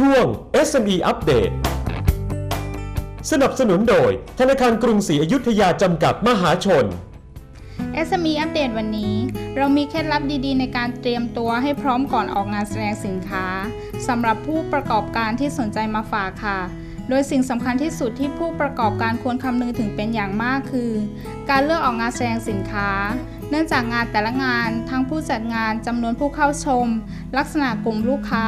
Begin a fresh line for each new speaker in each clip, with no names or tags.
ช่วง SME อัปเดตสนับสนุนโดย ธนาคารกรุงศรีอยุธยาจำกัดมหาชน
SME อัปเดตวันนี้ เรามีเคล็ดลับดีๆ ในการเตรียมตัวให้พร้อมก่อนออกงานแสดงสินค้าสำหรับผู้ประกอบการที่สนใจมาฝากค่ะ โดยสิ่งสำคัญที่สุดที่ผู้ประกอบการควรคำนึงถึงเป็นอย่างมากคือ การเลือกออกงานแสดงสินค้า เนื่องจากงานแต่ละงาน ทั้งผู้จัดงานจำนวนผู้เข้าชม ลักษณะกลุ่มลูกค้า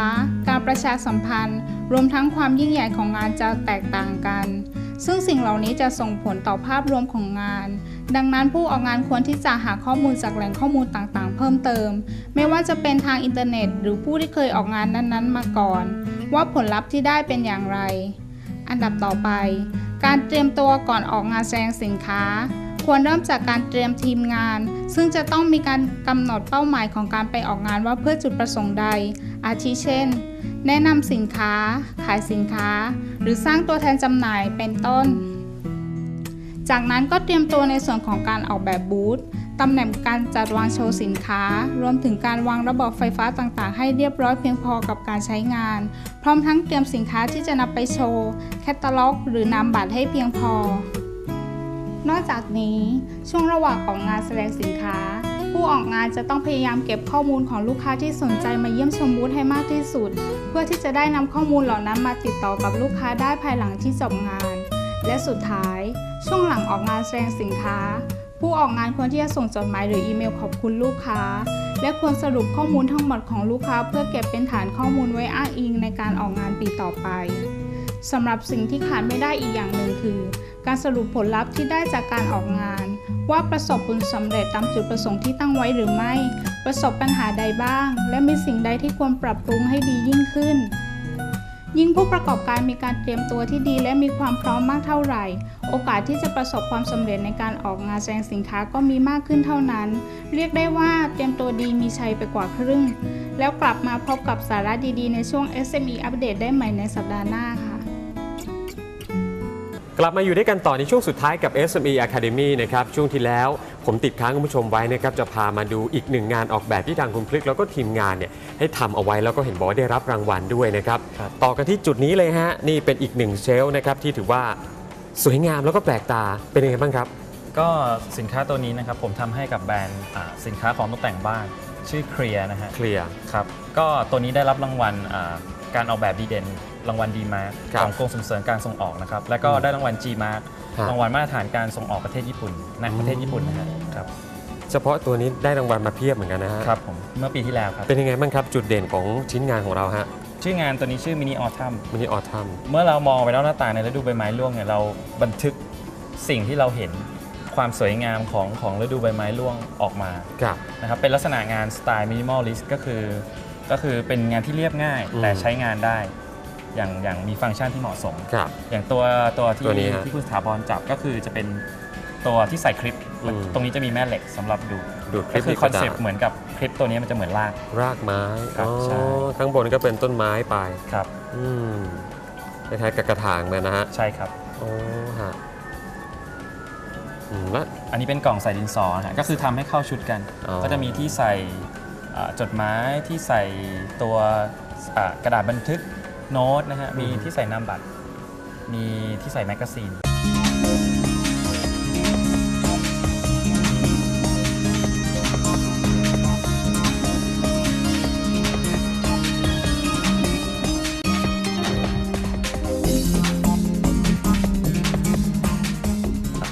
การประชาสัมพันธ์ รวมทั้งความยิ่งใหญ่ของงานจะแตกต่างกัน ซึ่งสิ่งเหล่านี้จะส่งผลต่อภาพรวมของงาน ดังนั้นผู้ออกงานควรที่จะหาข้อมูลจากแหล่งข้อมูลต่างๆ เพิ่มเติม ไม่ว่าจะเป็นทางอินเทอร์เน็ต หรือผู้ที่เคยออกงานนั้นๆ มาก่อน ว่าผลลัพธ์ที่ได้เป็นอย่างไร อันดับต่อไป การเตรียมตัวก่อนออกงานแสดงสินค้า ควรเริ่มจากการเตรียมทีมงาน ซึ่งจะต้องมีการกำหนดเป้าหมายของการไปออกงานว่าเพื่อจุดประสงค์ใด อาทิเช่น แนะนำสินค้า ขายสินค้า หรือสร้างตัวแทนจำหน่ายเป็นต้น จากนั้นก็เตรียมตัวในส่วนของการออกแบบบูธ ตำแหน่งการจัดวางโชว์สินค้า รวมถึงการวางระบบไฟฟ้าต่างๆ ให้เรียบร้อยเพียงพอกับการใช้งาน พร้อมทั้งเตรียมสินค้าที่จะนำไปโชว์ แคตตาล็อก หรือนามบัตรให้เพียงพอ นอกจากนี้ช่วงระหว่างออกงานแสดงสินค้า ผู้ออกงานจะต้องพยายามเก็บข้อมูลของลูกค้าที่สนใจมาเยี่ยมชมบูธให้มากที่สุด เพื่อที่จะได้นำข้อมูลเหล่านั้นมาติดต่อกับลูกค้าได้ภายหลังที่จบงาน และสุดท้าย ช่วงหลังออกงานแสดงสินค้า ผู้ออกงานควรที่จะส่งจดหมายหรืออีเมลขอบคุณลูกค้า และควรสรุปข้อมูลทั้งหมดของลูกค้า เพื่อเก็บเป็นฐานข้อมูลไว้อ้างอิงในการออกงานปีต่อไปสำหรับสิ่งที่ขาดไม่ได้อีกอย่างหนึ่งคือ การสรุปผลลัพธ์ที่ได้จากการออกงาน ว่าประสบผลสำเร็จตามจุดประสงค์ที่ตั้งไว้หรือไม่ ประสบปัญหาใดบ้าง และมีสิ่งใดที่ควรปรับปรุงให้ดียิ่งขึ้น ยิ่งผู้ประกอบการมีการเตรียมตัวที่ดีและมีความพร้อมมากเท่าไหร่ โอกาสที่จะประสบความสำเร็จในการออกงานแสดงสินค้าก็มีมากขึ้นเท่านั้น เรียกได้ว่าเตรียมตัวดีมีชัยไปกว่าครึ่ง แล้วกลับมาพบกับสาระดีๆ ในช่วง SME อัปเดตได้ใหม่ในสัปดาห์หน้าค่ะ
กลับมาอยู่ด้วยกันต่อในช่วงสุดท้ายกับ SME Academy นะครับ ช่วงที่แล้วผมติดค้างคุณผู้ชมไว้นะครับจะพามาดูอีกหนึ่งงานออกแบบที่ทางคุณพลึกแล้วก็ทีมงานเนี่ยให้ทำเอาไว้แล้วก็เห็นบอกว่าได้รับรางวัลด้วยนะครับ
ครับ
ต่อกันที่จุดนี้เลยฮะนี่เป็นอีกหนึ่งเชลฟ์นะครับที่ถือว่า สวยงามแล้วก็แปลกตาเป็นยังไงบ้างครับ
ก็สินค้าตัวนี้นะครับผมทำให้กับแบรนด์อ่าสินค้าของตกแต่งบ้านชื่อเคลียนะฮะ
เคลียร์
ครับ ก็ตัวนี้ได้รับรางวัลอ่าการออกแบบดีเด่น รางวัลดีมาร์
ครับ
ของกรมส่งเสริมการส่งออกนะครับ แล้วก็
อืม
ได้รางวัล G Mark
ฮะ
รางวัลมาตรฐานการส่งออกประเทศญี่ปุ่นใน
อืม
ประเทศญี่ปุ่นนะฮะครับ
เฉพาะตัวนี้ได้รางวัลมาเพียบเหมือนกันนะฮะ
ครับผม เมื่อปีที่แล้วครับ
เป็นยังไงบ้างครับจุดเด่นของชิ้นงานของเราฮะ
ชื่องานตัวนี้ชื่อมินิออทัม
มินิออทัม
เมื่อเรามองไปนอกหน้าต่างในฤดูใบไม้ร่วงเนี่ยเราบันทึกสิ่งที่เราเห็นความสวยงามของของฤดูใบไม้ร่วงออกมา
กับ
นะครับเป็นลักษณะงานสไตล์มินิมอลลิสต์ก็คือ ก็คือเป็นงานที่เรียบง่ายแต่ใช้งานได้อย่างอย่างมีฟังก์ชันที่เหมาะสม
กับ
อย่างตัวตัวที่
ตัวนี้ฮะ
ที่คุณสถาพรจับก็คือจะเป็นตัวที่ใส่คลิป
อืม
ตรงนี้จะมีแม่เหล็กสำหรับดูด
ดูดคลิ
ก็
ป
คือ
ที่
คอน
กระดาษ
เซปต์เหมือนกับคลิปตัวนี้มันจะเหมือนลาก
รากไม้
ครับ
อ๋อ
ใช่
ข้างบนก็เป็นต้นไม้ไป
ครับ
อืมคล้ายๆกับกระถางเลยนะฮะ
ใช่ครับ
โอ้ฮะอืมแล้ว
อันนี้เป็นกล่องใส่ดินสอฮะก็คือทำให้เข้าชุดกัน
อ๋อ
ก็จะมีที่ใส่อ่าจดหมายที่ใส่ตัวอ่ากระดาษบันทึกโน้ตนะฮะมีที่ใส่นามบัตร มีที่ใส่แมกกาซีน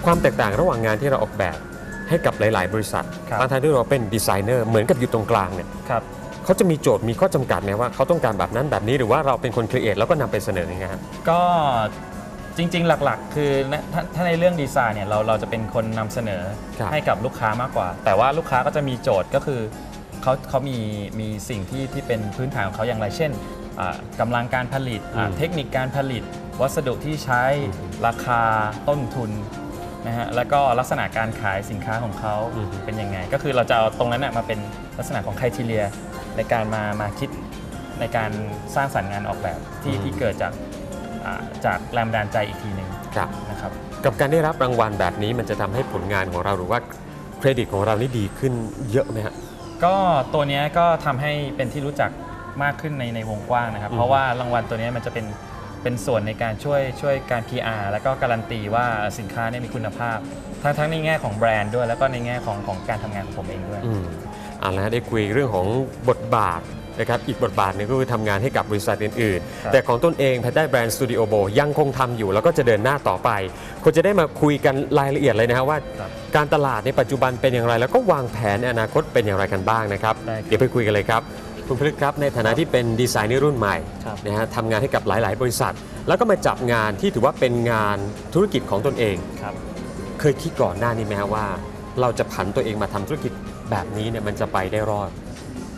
ความแตกต่างระหว่างงานที่เราออกแบบให้กับหลาย ๆ บริษัท
ครับ
บางทางที่เราเป็นดีไซเนอร์เหมือนกับอยู่ตรงกลางเนี่ย
ครับ
เขาจะมีโจทย์มีข้อจำกัดไหมว่าเขาต้องการแบบนั้นแบบนี้หรือว่าเราเป็นคนครีเอทแล้วก็นำไปเสนอยังไงครับ
ก็จริง ๆ หลักๆ คือนะถ้าถ้าในเรื่องดีไซน์เนี่ยเราเราจะเป็นคนนำเสนอ
ครับ
ให้กับลูกค้ามากกว่า แต่ว่าลูกค้าก็จะมีโจทย์ก็คือเขาเขามีมีสิ่งที่ที่เป็นพื้นฐานของเขาอย่างไร เช่นอ่ากำลังการผลิตอ่า
อืม
เทคนิคการผลิต วัสดุที่ใช้
อืม
ราคาต้นทุน นะฮะแล้วก็ลักษณะการขายสินค้าของเขา
อืม
เป็นยังไง ก็คือเราจะเอาตรงนั้นนะมาเป็นลักษณะของ c r i t e r i a ในการมามาคิดในการสร้างสรรค์งานออกแบบที่ที่เกิดจากอ่าจากแรงบันดาลใจอีกทีหนึ่ง
ครับ
นะครับ
กับการได้รับรางวัลแบบนี้มันจะทำให้ผลงานของเราหรือว่าเครดิตของเรานี่ดีขึ้นเยอะไหมฮะ
ก็ตัวเนี้ยก็ทำให้เป็นที่รู้จักมากขึ้นในในวงกว้างนะครับ
อืม
เพราะว่ารางวัลตัวนี้มันจะเป็น เป็นส่วนในการช่วยช่วยการ PR แล้วก็การันตีว่าสินค้าเนี่ยมีคุณภาพ ทั้งทั้งในแง่ของแบรนด์ด้วย แล้วก็ในแง่ของของการทำงานของผมเองด้วย
อืมเอาละได้คุยเรื่องของบทบาทนะครับอีกบทบาทหนึงก็คือทำงานให้กับบริษัทอื่น
ครับ
ๆ แต่ของตนเองภายใต้แบรนด์สตูดิโอโบยังคงทำอยู่แล้วก็จะเดินหน้าต่อไปควรจะได้มาคุยกันรายละเอียดเลยนะครับว่า
ครับ
การตลาดในปัจจุบันเป็นอย่างไร แล้วก็วางแผนในอนาคตเป็นอย่างไรกันบ้างนะครับ
ได้ครับ
เดี๋ยวไปคุยกันเลยครับ คุณพฤกษ์ครับในฐานะที่เป็นดีไซเนอร์รุ่นใหม่
ครับ
นะฮะทำงานให้กับหลาย ๆ บริษัท แล้วก็มาจับงานที่ถือว่าเป็นงานธุรกิจของตนเอง
ครับ
เคยคิดก่อนหน้านี้ไหมฮะว่า เราจะผันตัวเองมาทำธุรกิจแบบนี้เนี่ยมันจะไปได้รอด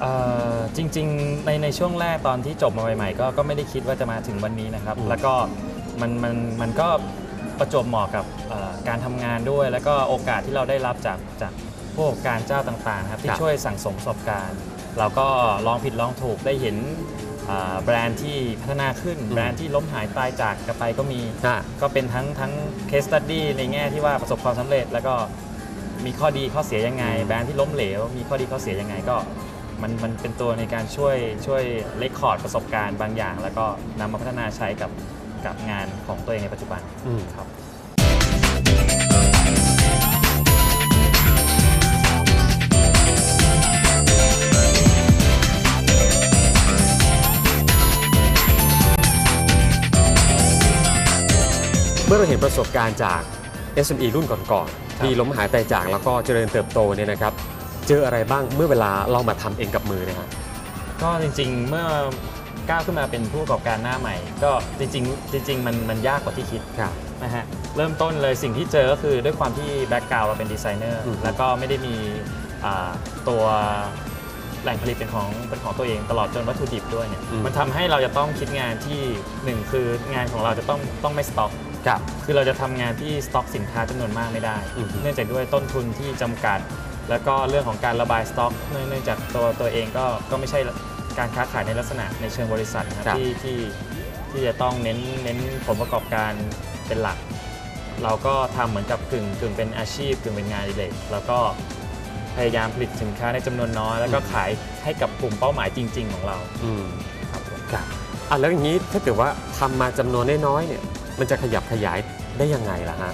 เอ่อจริงๆในในช่วงแรกตอนที่จบมาใหม่ๆก็ก็ไม่ได้คิดว่าจะมาถึงวันนี้นะครับ
อืม
แล้วก็มันมันมันก็ประจวบเหมาะกับเอ่อการทำงานด้วย แล้วก็โอกาสที่เราได้รับจากจากผู้ประกอบการเจ้าต่างๆนะครับ
ค
ที่
รับ
ช่วยสั่งสมประสบการณ์ เราก็ลองผิดลองถูกได้เห็นอ่าแบรนด์ที่พัฒนาขึ้น
อืม
แบรนด์ที่ล้มหายตายจากกันไปก็มี
ฮะ
ก็เป็นทั้งทั้ง case study ในแง่ที่ว่าประสบความสำเร็จ แล้วก็มีข้อดีข้อเสียยังไง
อืม
แบรนด์ที่ล้มเหลว มีข้อดีข้อเสียยังไงก็มันมันเป็นตัวในการช่วยช่วยเลคคอร์ดประสบการณ์บางอย่าง แล้วก็นำมาพัฒนาใช้กับกับงานของตัวเองในปัจจุบัน
อืม
ครับ
อเราเห็นประสบการณ์จาก SME รุ่นก่อน
ครับ
ๆที่ล้มหายตายจากแล้วก็เจริญเติบโตเนี่ยนะครับ เจออะไรบ้างเมื่อเวลาเรามาทำเองกับมือนะฮะ
ก็จริงๆเมื่อก้าวขึ้นมาเป็นผู้ประกอบการหน้าใหม่ ก็จริงๆจริง ๆ มันมันยากกว่าที่คิด
ครับ
นะฮะเริ่มต้นเลยสิ่งที่เจอก็คือด้วยความที่แบ็กกราวเราเป็นดีไซเนอร์
อืม
แล้วก็ไม่ได้มีอ่าตัวแหล่งผลิตเป็นของเป็นของตัวเองตลอดจนวัตถุดิบด้วยเนี่ยมันทำให้เราจะต้องคิดงานที่หนึ่งคืองานของเราจะต้องต้องไม่สต็อก
ครับ
คือเราจะทำงานที่สต็อกสินค้าจำนวนมากไม่ได้
อืม
เนื่องจากด้วยต้นทุนที่จำกัด แล้วก็เรื่องของการระบายสต็อก เนื่องเนื่องจากตัวตัวเองก็ก็ไม่ใช่การค้าขายในลักษณะในเชิงบริษัทนะครับ
ครับ
ที่ที่ที่จะต้องเน้นเน้นผลประกอบการเป็นหลัก เราก็ทำเหมือนกับกึ่งกึ่งเป็นอาชีพกึ่งเป็นงานอดิเรกแล้วก็พยายามผลิตสินค้าในจำนวนน้อย แล้วก็ขายให้กับกลุ่มเป้าหมายจริง ๆ ของเรา
อืม
ครับผม
ครับอะแล้วอย่างนี้ถ้าเกิดว่าทำมาจำนวนน้อยๆเนี่ย มันจะขยับขยายได้ยังไงล่ะฮะ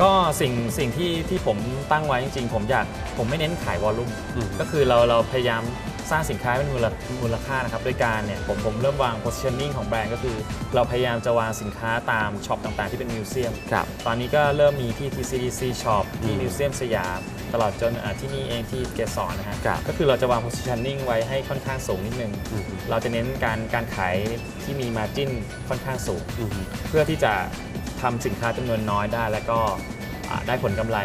ก็สิ่งสิ่งที่ที่ผมตั้งไว้จริงๆ ผมอยากผมไม่เน้นขายวอลลุ่ม
อืม
ก็คือเราเราพยายาม สร้างสินค้าเป็นมูลมูลค่านะครับด้วยการเนี่ยผมผมเริ่มวาง positioning ของแบรนด์ก็คือ เราพยายามจะวางสินค้าตามช็อปต่างๆ ที่เป็นมิวเซียม
ครับ
ตอนนี้ก็เริ่มมีที่ TCDC Shop ที่
อืม
มิวเซียมสยามตลอดจนอ่าที่นี่เองที่เกสรนะฮะ
ครับ
ก็คือเราจะวาง positioning ไว้ให้ค่อนข้างสูงนิดนึง
อืม
เราจะเน้นการการขายที่มี margin ค่อนข้างสูง
อืม
เพื่อที่จะทำสินค้าจำนวนน้อยได้ แล้วก็อ่าได้ผลกำไร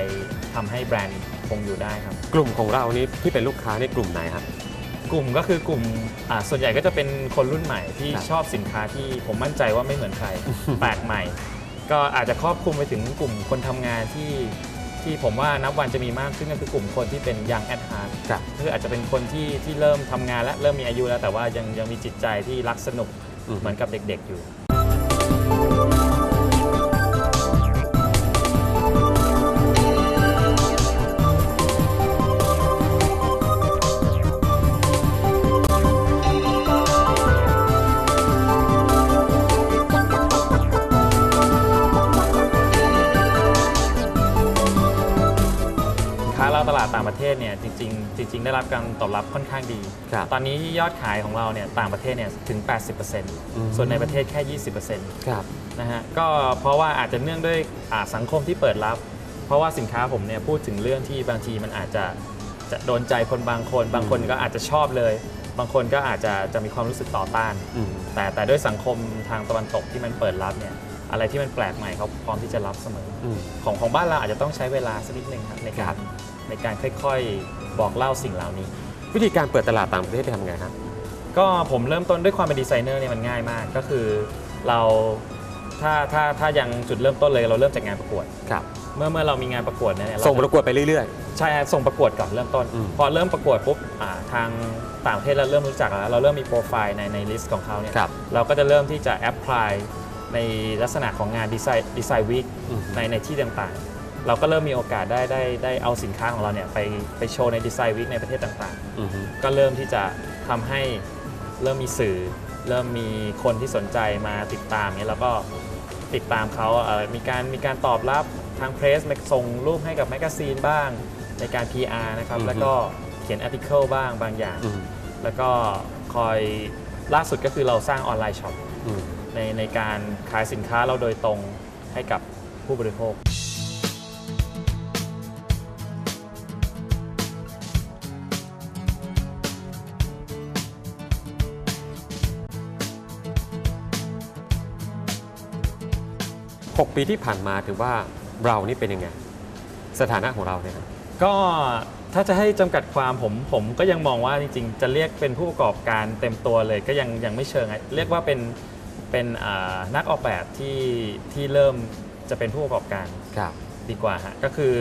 ทำให้แบรนด์คงอยู่ได้ครับ
กลุ่มของเรานี้ที่เป็นลูกค้าในกลุ่มไหนฮะ
กลุ่มก็คือกลุ่มอ่าส่วนใหญ่ก็จะเป็นคนรุ่นใหม่ที่
ครับ
ชอบสินค้าที่ผมมั่นใจว่าไม่เหมือนใคร แปลกใหม่ ก็อาจจะครอบคลุมไปถึงกลุ่มคนทำงานที่ที่ผมว่านับวันจะมีมากขึ้นก็คือกลุ่มคนที่เป็นยังแอดฮาร์ด
ครับ
คืออาจจะเป็นคนที่ที่เริ่มทำงานและเริ่มมีอายุแล้วแต่ว่ายังยังมีจิตใจที่รักสนุก
อืม
เหมือนกับเด็ก ๆ อยู่ ตลาดต่างประเทศเนี่ยจริงๆจริง ๆ ได้รับการตอบรับค่อนข้างดี
ครับ
ตอนนี้ยอดขายของเราเนี่ยต่างประเทศเนี่ยถึง
ม
80%ส่วนในประเทศแค่ 20%
ครับ
นะฮะก็เพราะว่าอาจจะเนื่องด้วยอ่าสังคมที่เปิดรับ เพราะว่าสินค้าผมเนี่ยพูดถึงเรื่องที่บางทีมันอาจจะจะโดนใจคนบางคน บางคนก็อาจจะชอบเลย บางคนก็อาจจะจะมีความรู้สึกต่อต้าน
อืม
แต่แต่ด้วยสังคมทางตะวันตกที่มันเปิดรับเนี่ยอะไรที่มันแปลกใหม่เขาพร้อมที่จะรับเสมอ
อืม
ของของบ้านเราอาจจะต้องใช้เวลาสักนิดนึงครับใน
ครั
การ
บ
ในการค่อยๆ บอกเล่าสิ่งเหล่านี้
วิธีการเปิดตลาดต่างประเทศทำไงฮะ
ก็ผมเริ่มต้นด้วยความเป็นดีไซเนอร์เนี่ยมันง่ายมาก ก็คือเราถ้าถ้าถ้ายังจุดเริ่มต้นเลยเราเริ่มจากงานประกวด
ครับ
เมื่อเมื่อเรามีงานประกวดเนี่ยเรา
ส่งประกวดไปเรื่อย
ใช่ส่งประกวดก่อนเริ่มต้น
อืม
พอเริ่มประกวดปุ๊บอ่าทางต่างประเทศเราเริ่มรู้จักแล้วเราเริ่มมีโปรไฟล์ในในลิสต์ของเขาเนี่ย
ๆครับ
เราก็จะเริ่มที่จะแอพพลายในลักษณะของงานดีไซน์ดีไซน์วีค
อืม
ในในที่ต่างๆ เราก็เริ่มมีโอกาสได้ได้ได้เอาสินค้าของเราเนี่ยไปไปโชว์ในดีไซน์วีคในประเทศต่าง
อืม
ๆก็เริ่มที่จะทำให้เริ่มมีสื่อ เริ่มมีคนที่สนใจมาติดตามเนี่ยแล้วก็ติดตามเขาเอ่อมีการมีการตอบรับทางเพรสส่งรูปให้กับแมกกาซีนบ้างในการ PR นะครับ
อือฮึ
แล้วก็เขียนอาร์ติเคิลบ้างบางอย่าง
อืม
แล้วก็คอยล่าสุดก็คือเราสร้างออนไลน์ช็อป
อืม
ในในการขายสินค้าเราโดยตรงให้กับผู้บริโภค
6 ปีที่ผ่านมาถือว่าเรานี่เป็นยังไง สถานะของเราเนี่ยครับ
ก็ถ้าจะให้จำกัดความผมผมก็ยังมองว่าจริงๆ จะเรียกเป็นผู้ประกอบการเต็มตัวเลยก็ยังยังไม่เชิงอะเรียกว่าเป็นเป็นอ่านักออกแบบที่ที่เริ่มจะเป็นผู้ประกอบการ
ครับ
ดีกว่าฮะก็คือ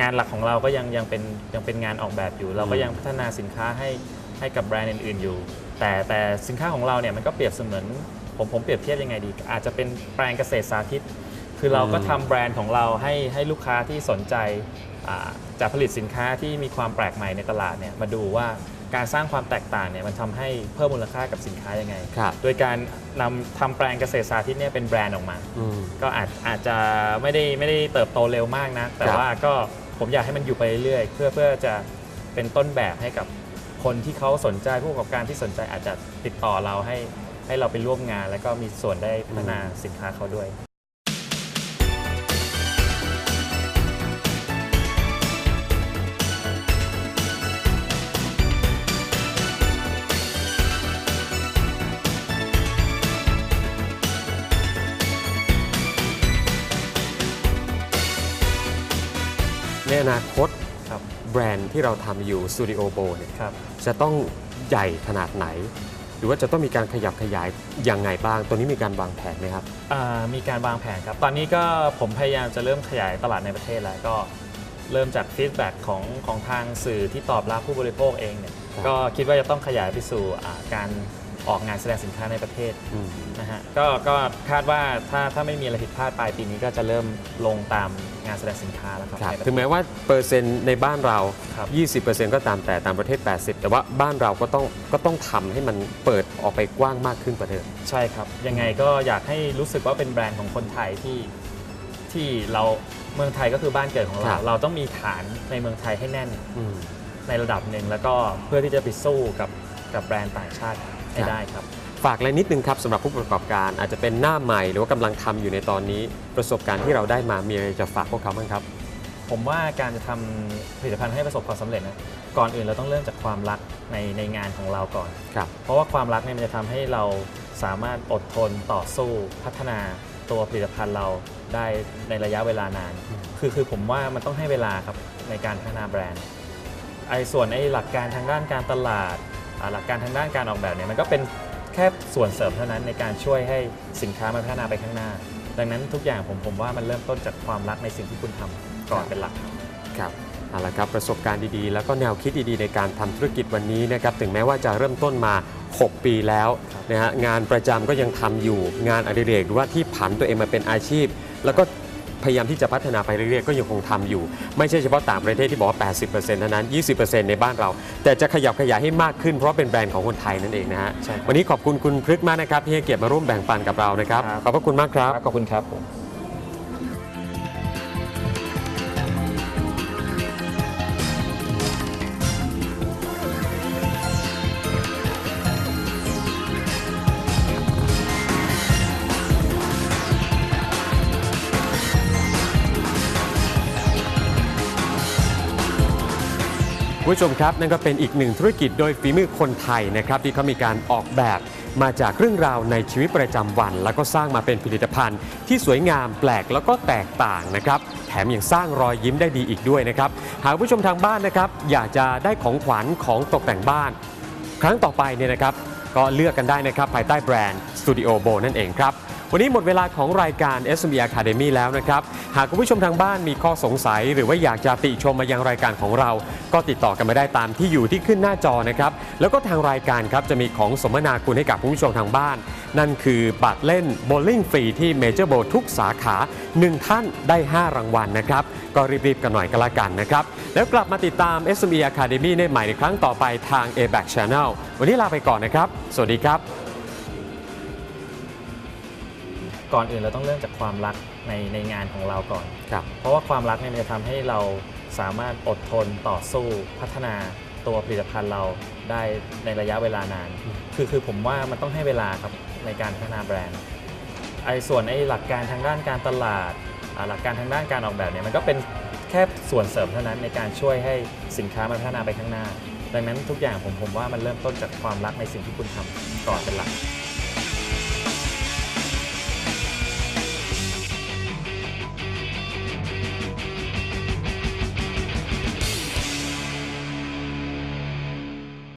งานหลักของเราก็ยังยังเป็นยังเป็นงานออกแบบอยู่ เราก็ยังพัฒนาสินค้าให้ให้กับแบรนด์อื่น ๆอยู่ แต่แต่สินค้าของเราเนี่ยมันก็เปรียบเสมือนผมผมเปรียบเทียบยังไงดี อาจจะเป็นแปลงเกษตรสาธิต คือเราก็
อืม
ทำแบรนด์ของเราให้ให้ลูกค้าที่สนใจอ่าจะผลิตสินค้าที่มีความแปลกใหม่ในตลาดเนี่ยมาดูว่าการสร้างความแตกต่างเนี่ยมันทำให้เพิ่มมูลค่ากับสินค้ายังไง
ครับ
โดยการนำทำแปลงเกษตรสาธิตเนี่ยเป็นแบรนด์ออกมา
อืม
ก็อาจอาจจะไม่ได้ไม่ได้เติบโตเร็วมากนะ แต่
ครับ
ว่าก็ผมอยากให้มันอยู่ไปเรื่อยๆเพื่อเพื่อจะเป็นต้นแบบให้กับคนที่เขาสนใจผู้ประกอบการที่สนใจอาจจะติดต่อเราให้ให้เราไปร่วมงาน แล้วก็มีส่วนได้พัฒนาสินค้าเขาด้วย
ในอนาคต
ครับ
แบรนด์ที่เราทำอยู่สตูดิโอโบเนี่ย
ครับ
จะต้องใหญ่ขนาดไหน หรือว่าจะต้องมีการขยับขยายยังไงบ้าง ตัวนี้มีการวางแผนไหมครับ
อ่ามีการวางแผนครับ ตอนนี้ก็ผมพยายามจะเริ่มขยายตลาดในประเทศแล้วก็เริ่มจากฟีดแบ็กของของทางสื่อที่ตอบรับผู้บริโภคเองเนี่ย
ครับ
ก็คิดว่าจะต้องขยายไปสู่อ่าการ ออกงานแสดงสินค้าในประเทศ
อืม
นะฮะก็ก็คาดว่าถ้าถ้าไม่มีอะไรผิดพลาดปลายปีนี้ก็จะเริ่มลงตามงานแสดงสินค้าแล้วครับ
ครับ
ในประเทศ
ถึงแม้ว่าเปอร์เซ็นต์ในบ้านเรา
ครับ
20%ก็ตามแต่ตามประเทศ 80 แต่ว่าบ้านเราก็ต้องก็ต้องทำให้มันเปิดออกไปกว้างมากขึ้นกว่าเดิม
ใช่ครับ ยังไงก็อยากให้รู้สึกว่าเป็นแบรนด์ของคนไทยที่ที่เราเมืองไทยก็คือบ้านเกิดของ
ครั
เรา
บ
เราต้องมีฐานในเมืองไทยให้แน่น
อืม
ในระดับหนึ่งแล้วก็เพื่อที่จะไปสู้กับกับแบรนด์ต่างชาติ ให้
ครับ
ได้ครับ
ฝากอะไรนิดนึงครับสำหรับผู้ประกอบการอาจจะเป็นหน้าใหม่หรือว่ากำลังทำอยู่ในตอนนี้ประสบการณ์ที่เราได้มามีอะไรจะฝากพวกเขาบ้างครับ
ผมว่าการจะทำผลิตภัณฑ์ให้ประสบความสำเร็จนะก่อนอื่นเราต้องเริ่มจากความรักในในงานของเราก่อน
ครับ
เพราะว่าความรักเนี่ยมันจะทำให้เราสามารถอดทนต่อสู้พัฒนาตัวผลิตภัณฑ์เราได้ในระยะเวลานาน
อืม
คือคือผมว่ามันต้องให้เวลาครับในการพัฒนาแบรนด์ไอ้ส่วนไอ้หลักการทางด้านการตลาดอ่า หลักการทางด้านการออกแบบเนี่ยมันก็เป็นแค่ส่วนเสริมเท่านั้นในการช่วยให้สินค้ามันพัฒนาไปข้างหน้า ดังนั้นทุกอย่างผมผมว่ามันเริ่มต้นจากความรักในสิ่งที่คุณทำก่อนเป็นหลัก
ครับเอาละครับประสบการณ์ดีๆ แล้วก็แนวคิดดีๆ ในการทำธุรกิจวันนี้นะครับถึงแม้ว่าจะเริ่มต้นมา 6 ปีแล้ว
ครับ
นะฮะงานประจำก็ยังทำอยู่ งานอดิเรกหรือว่าที่ผันตัวเองมาเป็นอาชีพ แล้วก็ พยายามที่จะพัฒนาไปเรื่อยๆ ก็ยังคงทำอยู่ ไม่ใช่เฉพาะต่างประเทศที่บอกว่า 80%เท่านั้น 20%ในบ้านเรา แต่จะขยับขยายให้มากขึ้นเพราะเป็นแบรนด์ของคนไทยนั่นเองนะฮะ
ใช่ครับ
วันนี้ขอบคุณคุณพฤกษ์มากนะครับที่ให้เกียรติมาร่วมแบ่งปันกับเรานะครับ
ครับ
ขอบพระคุณมากครับ
ขอบคุณครับ ผู้
ชมครับ นั่นก็เป็นอีกหนึ่งธุรกิจโดยฝีมือคนไทยนะครับ ที่เขามีการออกแบบมาจากเรื่องราวในชีวิตประจำวัน แล้วก็สร้างมาเป็นผลิตภัณฑ์ ที่สวยงามแปลกแล้วก็แตกต่างนะครับ แถมยังสร้างรอยยิ้มได้ดีอีกด้วยนะครับ หากผู้ชมทางบ้านนะครับ อยากจะได้ของขวัญของตกแต่งบ้าน ครั้งต่อไปเนี่ยนะครับ ก็เลือกกันได้นะครับภายใต้แบรนด์ Studio Bo นั่นเองครับ วันนี้หมดเวลาของรายการ SME Academy แล้วนะครับ หากคุณผู้ชมทางบ้านมีข้อสงสัย หรือว่าอยากจะติชมมายังรายการของเรา ก็ติดต่อกันมาได้ตามที่อยู่ที่ขึ้นหน้าจอนะครับ แล้วก็ทางรายการครับจะมีของสมนาคุณให้กับคุณผู้ชมทางบ้าน นั่นคือบัตรเล่นโบลิ่งฟรีที่เมเจอร์โบทุกสาขา 1 ท่านได้ 5 รางวัลนะครับ ก็รีบๆกันหน่อยก็แล้วกันนะครับ แล้วกลับมาติดตาม SME Academy ในใหม่ในครั้งต่อไปทาง a b a c Channel วันนี้ลาไปก่อนนะครับ สวัสดีครับ
ก่อนอื่นเราต้องเริ่มจากความรักในในงานของเราก่อน
ครับ
เพราะว่าความรักเนี่ยมันจะทำให้เราสามารถอดทนต่อสู้พัฒนาตัวผลิตภัณฑ์เราได้ในระยะเวลานานคือคือผมว่ามันต้องให้เวลาครับในการพัฒนาแบรนด์ ไอ้ส่วนไอ้หลักการทางด้านการตลาดอ่าหลักการทางด้านการออกแบบเนี่ยมันก็เป็นแค่ส่วนเสริมเท่านั้นในการช่วยให้สินค้ามันพัฒนาไปข้างหน้า ดังนั้นทุกอย่างผมผมว่ามันเริ่มต้นจากความรักในสิ่งที่คุณทำก่อนเป็นหลัก